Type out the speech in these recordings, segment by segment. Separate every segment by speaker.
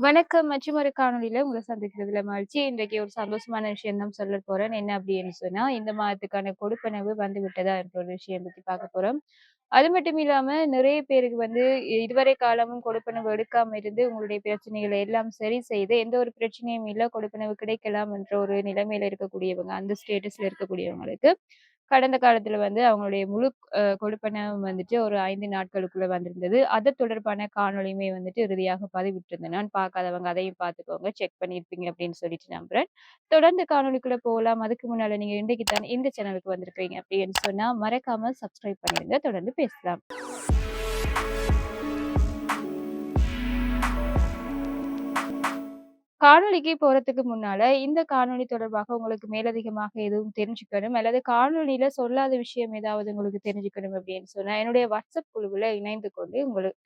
Speaker 1: வணக்கம். மற்றும் ஒரு காணொலியில உங்களை சந்திக்கிறதுல மகிழ்ச்சி. இன்றைக்கு ஒரு சந்தோஷமான விஷயம் தான் சொல்ல போறேன். என்ன அப்படின்னு சொன்னா இந்த மாதத்துக்கான கொடுப்பனவு வந்து விட்டதா என்ற ஒரு விஷயம் பத்தி பார்க்க போறோம். அது மட்டும் இல்லாம நிறைய பேருக்கு வந்து இதுவரை காலமும் கொடுப்பனவு எடுக்காம இருந்து உங்களுடைய பிரச்சனைகளை எல்லாம் சரி செய்து எந்த ஒரு பிரச்சனையும் இல்ல கொடுப்பனவு கிடைக்கலாம் என்ற ஒரு நிலைமையில இருக்கக்கூடியவங்க அந்த ஸ்டேட்டஸ்ல இருக்கக்கூடியவங்களுக்கு கடந்த காலத்துல வந்து அவங்களுடைய முழு கொடுப்பனவும் வந்துட்டு ஒரு ஐந்து நாட்களுக்குள்ள வந்திருந்தது. அது தொடர்பான காணொளியுமே வந்துட்டு இறுதியாக பதிவிட்டிருந்தேன் நான். பார்க்காதவங்க அதையும் பார்த்துக்கோங்க. செக் பண்ணியிருப்பீங்க அப்படின்னு சொல்லிட்டு நம்புறேன். தொடர்ந்து காணொலிக்குள்ள போகலாம். அதுக்கு முன்னால நீங்க இன்றைக்கு தான் இந்த சேனலுக்கு வந்திருக்கீங்க அப்படின்னு சொன்னா மறக்காம சப்ஸ்கிரைப் பண்ணிருங்க தொடர்ந்து பேசலாம். காணொளிக்கு போறதுக்கு முன்னால, இந்த காணொளி தொடர்பாக உங்களுக்கு மேலதிகமாக எதுவும் தெரிஞ்சுக்கணும், அல்லது காணொளியில சொல்லாத விஷயம் ஏதாவது உங்களுக்கு தெரிஞ்சுக்கணும் அப்படின்னு சொன்னா, என்னுடைய வாட்ஸ்அப் குழுவுல இணைந்து கொண்டு உங்களுக்கு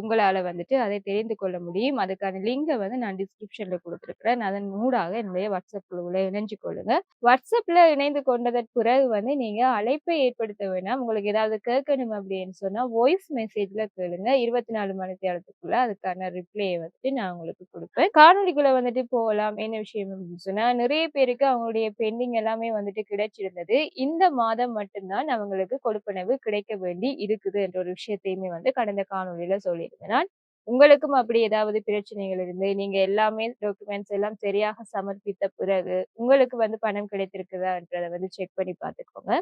Speaker 1: உங்களால வந்துட்டு அதை தெரிந்து கொள்ள முடியும். அதுக்கான லிங்கை வந்து நான் டிஸ்கிரிப்ஷன்ல கொடுத்துருக்கிறேன் அதன் மூடாக என்னுடைய வாட்ஸ்அப் குழுவுல இணைஞ்சு கொள்ளுங்க. வாட்ஸ்அப்ல இணைந்து கொண்டதற்கு பிறகு வந்து நீங்க அழைப்பை ஏற்படுத்த வேணாம். உங்களுக்கு ஏதாவது கேட்கணும் அப்படின்னு சொன்னா, வாய்ஸ் மெசேஜ்ல கேளுங்க. 24 மணி நேரத்துக்குள்ள அதுக்கான ரிப்ளேய வந்துட்டு நான் உங்களுக்கு கொடுப்பேன் காணொலிக்குள்ள வந்து வந்துட்டு போகலாம். என்ன விஷயம் அப்படின்னு சொன்னா, நிறைய பேருக்கு அவங்களுடைய பெண்டிங் எல்லாமே வந்துட்டு கிடைச்சிருந்தது. இந்த மாதம் மட்டும்தான் அவங்களுக்கு கொடுப்பனவு கிடைக்க வேண்டி இருக்குது என்ற ஒரு விஷயத்தையுமே வந்து கடந்த காணொளியில சொல்லியிருந்தேன் நான். உங்களுக்கும் அப்படி ஏதாவது பிரச்சனைகள் இருந்து, நீங்க எல்லாமே டாக்குமெண்ட்ஸ் எல்லாம் சரியாக சமர்ப்பித்த பிறகு, உங்களுக்கு வந்து பணம் கிடைத்திருக்குதான்றத வந்து செக் பண்ணி பார்த்துக்கோங்க.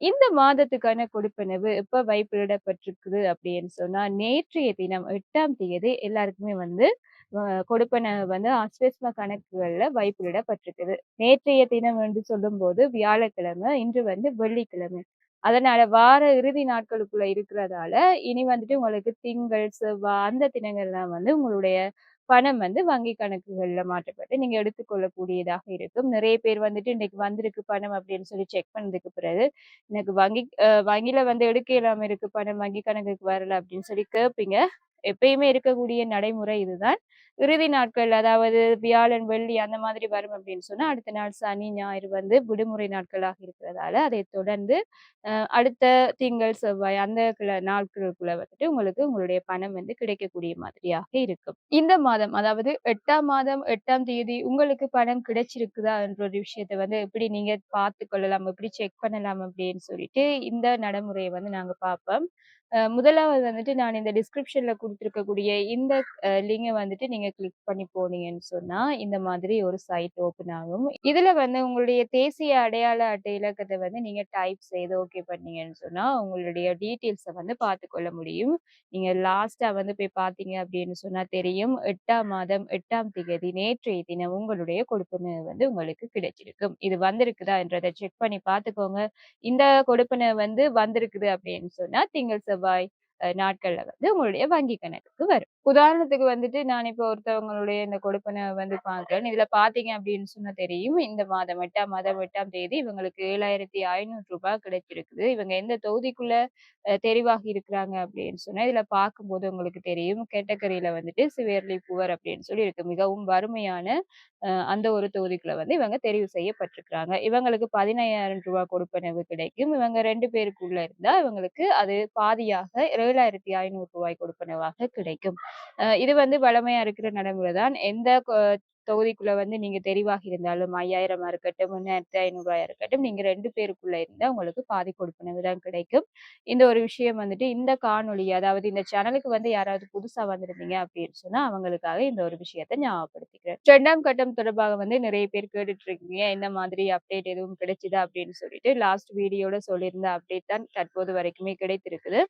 Speaker 1: இந்த மாதத்துக்கான கொடுப்பனவு எப்ப வைப்பிலிடப்பட்டிருக்குது அப்படின்னு சொன்னா, நேற்றைய தினம் எட்டாம் தேதி எல்லாருக்குமே வந்து கொடுப்பனவு வந்து அஸ்வஸ்ம கணக்குகள்ல வைப்பிலிடப்பட்டிருக்குது. நேற்றைய தினம் என்று சொல்லும்போது வியாழக்கிழமை, இன்று வந்து வெள்ளிக்கிழமை. அதனால வார இறுதி நாட்களுக்குள்ள இருக்கிறதால, இனி வந்துட்டு உங்களுக்கு திங்கள், செவ்வாய் அந்த தினங்கள்லாம் வந்து உங்களுடைய பணம் வந்து வங்கி கணக்குகள்ல மாற்றப்பட்டு நீங்க எடுத்துக்கொள்ளக்கூடியதாக இருக்கும். நிறைய பேர் வந்துட்டு இன்னைக்கு வந்திருக்கு பணம் அப்படின்னு சொல்லி செக் பண்ணதுக்கு பிறகு, எனக்கு வங்கி வங்கியில் வங்கியில வந்து எடுக்க இல்லாமல் இருக்கு பணம், வங்கி கணக்குக்கு வரல அப்படின்னு சொல்லி கேட்பீங்க. எப்பயுமே இருக்கக்கூடிய நடைமுறை இதுதான். இறுதி நாட்கள் அதாவது வியாழன், வெள்ளி அந்த மாதிரி வரும் அப்படின்னு சொன்னா, அடுத்த நாள் சனி, ஞாயிறு வந்து விடுமுறை நாட்களாக இருக்கிறதால, அதை தொடர்ந்து அடுத்த திங்கள், செவ்வாய் அந்த நாட்களுக்குள்ள வந்துட்டு உங்களுக்கு உங்களுடைய பணம் வந்து கிடைக்கக்கூடிய மாதிரியாக இருக்கும். இந்த மாதம் அதாவது எட்டாம் மாதம் எட்டாம் தேதி உங்களுக்கு பணம் கிடைச்சிருக்குதா என்ற ஒரு விஷயத்த வந்து எப்படி நீங்க பார்த்து கொள்ளலாம், எப்படி செக் பண்ணலாம் அப்படின்னு சொல்லிட்டு இந்த நடைமுறையை வந்து நாங்க பார்ப்போம். முதலாவது வந்துட்டு நான் இந்த டிஸ்கிரிப்ஷன்ல கொடுத்துருக்கக்கூடிய இந்த லிங்கை வந்துட்டு நீங்க கிளிக் பண்ணி போனீங்கன்னு சொன்னா, இந்த மாதிரி ஒரு சைட் ஓப்பன் ஆகும். இதுல வந்து உங்களுடைய தேசிய அடையாள அட்டை இலக்கத்தை வந்து நீங்க டைப் செய்து ஓகே பண்ணீங்கன்னு சொன்னா, உங்களுடைய டீட்டெயில்ஸை வந்து பார்த்துக்கொள்ள முடியும். நீங்க லாஸ்டா வந்து போய் பார்த்தீங்க அப்படின்னு சொன்னா தெரியும். எட்டாம் மாதம் எட்டாம் திகதி நேற்றைய தினம் உங்களுடைய கொடுப்பனவு வந்து உங்களுக்கு கிடைச்சிருக்கும். இது வந்திருக்குதா என்றதை செக் பண்ணி பார்த்துக்கோங்க. இந்த கொடுப்பனவு வந்து வந்திருக்குது அப்படின்னு சொன்னா, திங்கள், செவ்வாய் நாட்கள்ல வந்து உங்களுடைய வங்கி கணக்குக்கு வரும். உதாரணத்துக்கு வந்துட்டு நான் இப்போ ஒருத்தவங்களுடைய இந்த கொடுப்பனை வந்து பாக்குறேன் இதுல பாத்தீங்க அப்படின்னு சொன்னா தெரியும். இந்த மாதம் எட்டாம் மாதம் எட்டாம் தேதி இவங்களுக்கு ஏழாயிரத்தி ஐநூறு ரூபாய் கிடைச்சிருக்குது. இவங்க எந்த தொகுதிக்குள்ள தெரிவாகி இருக்கிறாங்க அப்படின்னு சொன்னா, இதுல பார்க்கும்போது உங்களுக்கு தெரியும். கேட்டகரியில வந்துட்டு சிவியர்லி புவர் அப்படின்னு சொல்லி இருக்கு. மிகவும் வறுமையான அந்த ஒரு தொகுதிக்குள்ள வந்து இவங்க தெரிவு செய்யப்பட்டிருக்கிறாங்க. இவங்களுக்கு பதினையாயிரம் ரூபாய் கொடுப்பனவு கிடைக்கும். இவங்க ரெண்டு பேருக்குள்ள இருந்தா இவங்களுக்கு அது பாதியாக ஏழாயிரத்தி ஐநூறு ரூபாய் கொடுப்பனவாக கிடைக்கும். இது வந்து வழமையா இருக்கிற நடைமுறை தான். எந்த தொகுதிக்குள்ள வந்து நீங்க தெரிவாக இருந்தாலும் 5,000 இருக்கட்டும், 3,500 இருக்கட்டும், நீங்க ரெண்டு பேருக்குள்ள இருந்தா உங்களுக்கு பாதி கொடுப்பனவு தான் கிடைக்கும். இந்த ஒரு விஷயம் வந்துட்டு இந்த காணொலி அதாவது இந்த சேனலுக்கு வந்து யாராவது புதுசா வந்திருந்தீங்க அப்படின்னு சொன்னா, அவங்களுக்காக இந்த ஒரு விஷயத்த ஞாபகப்படுத்திக்கிறேன். ரெண்டாம் கட்டம் தொடர்பாக வந்து நிறைய பேர் கேட்டுட்டு இருக்கீங்க. என்ன மாதிரி அப்டேட் எதுவும் கிடைச்சதா அப்படின்னு சொல்லிட்டு. லாஸ்ட் வீடியோல சொல்லியிருந்த அப்டேட் தான் தற்போது வரைக்குமே கிடைத்திருக்குது.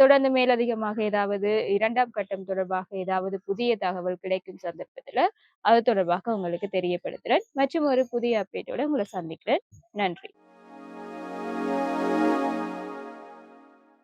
Speaker 1: தொடர்ந்து மேலதிகமாக ஏதாவது இரண்டாம் கட்டம் தொடர்பாக ஏதாவது புதிய தகவல் கிடைக்கும் சந்தர்ப்பத்துல, அது தொடர்பாக உங்களுக்கு தெரியப்படுத்துறேன். மற்றும் ஒரு புதிய அப்டேட்டோட உங்களை சந்திக்கிறேன். நன்றி.